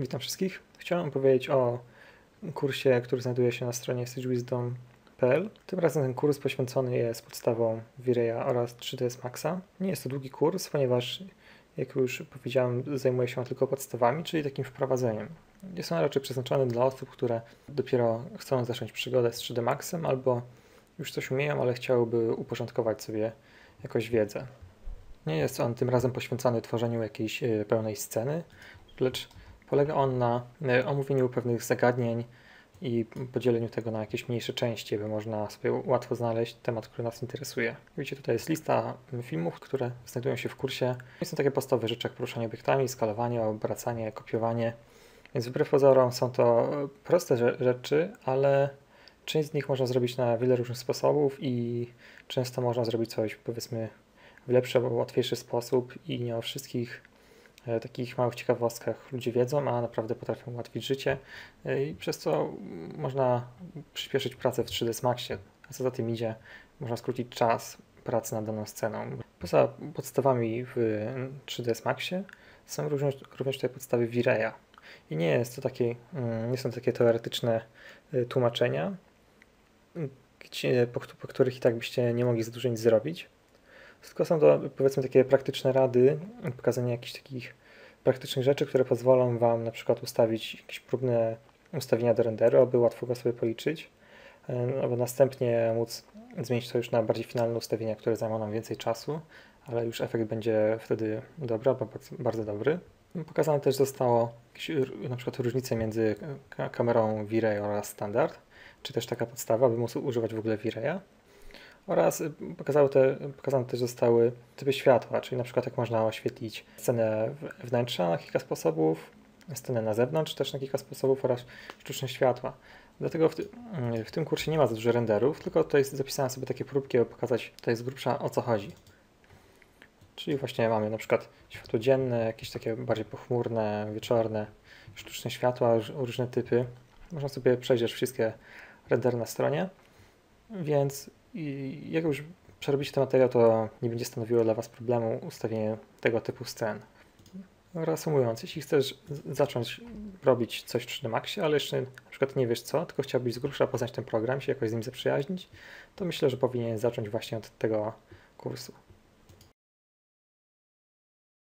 Witam wszystkich. Chciałem powiedzieć o kursie, który znajduje się na stronie stagewisdom.pl. Tym razem ten kurs poświęcony jest podstawom V-Raya oraz 3ds Maxa. Nie jest to długi kurs, ponieważ jak już powiedziałem, zajmuje się tylko podstawami, czyli takim wprowadzeniem. Jest on raczej przeznaczony dla osób, które dopiero chcą zacząć przygodę z 3D Maxem albo już coś umieją, ale chciałyby uporządkować sobie jakoś wiedzę. Nie jest on tym razem poświęcony tworzeniu jakiejś e, pełnej sceny, lecz polega on na e, omówieniu pewnych zagadnień i podzieleniu tego na jakieś mniejsze części, by można sobie łatwo znaleźć temat, który nas interesuje. Widzicie, tutaj jest lista filmów, które znajdują się w kursie. Są takie podstawowe rzeczy jak poruszanie obiektami, skalowanie, obracanie, kopiowanie. Więc wbrew pozorom są to proste rzeczy, ale część z nich można zrobić na wiele różnych sposobów i często można zrobić coś powiedzmy w lepszy albo łatwiejszy sposób i nie o wszystkich takich małych ciekawostkach ludzie wiedzą, a naprawdę potrafią ułatwić życie. E, i przez co można przyspieszyć pracę w 3ds Maxie, a co za tym idzie, można skrócić czas pracy nad daną sceną. Poza podstawami w 3ds Maxie są również, również tutaj podstawy V-Raya i nie jest to takie, mm, nie są to takie teoretyczne e, tłumaczenia, po, po których i tak byście nie mogli za dużo nic zrobić tylko są to powiedzmy takie praktyczne rady, pokazanie jakichś takich praktycznych rzeczy, które pozwolą Wam na przykład ustawić jakieś próbne ustawienia do renderu, aby łatwo go sobie policzyć, aby następnie móc zmienić to już na bardziej finalne ustawienia, które zajmą nam więcej czasu, ale już efekt będzie wtedy dobry, albo bardzo dobry. Pokazane też zostało na przykład różnice między kamerą V-Ray oraz standard, czy też taka podstawa, by móc używać w ogóle V-Raya. Oraz pokazały te, pokazane też zostały typy światła, czyli na przykład jak można oświetlić scenę wnętrza na kilka sposobów, scenę na zewnątrz też na kilka sposobów oraz sztuczne światła. Dlatego w, ty, w tym kursie nie ma za dużo renderów, tylko tutaj zapisałem sobie takie próbki, aby pokazać tutaj z grubsza o co chodzi. Czyli właśnie mamy na przykład światło dzienne, jakieś takie bardziej pochmurne, wieczorne, sztuczne światła, różne typy. Można sobie przejrzeć wszystkie rendery na stronie, więc i jak już przerobicie ten materiał, to nie będzie stanowiło dla Was problemu ustawienie tego typu scen. Reasumując, jeśli chcesz zacząć robić coś 3D Maxie, ale jeszcze na przykład nie wiesz co, tylko chciałbyś z grubsza poznać ten program, się jakoś z nim zaprzyjaźnić, to myślę, że powinien zacząć właśnie od tego kursu.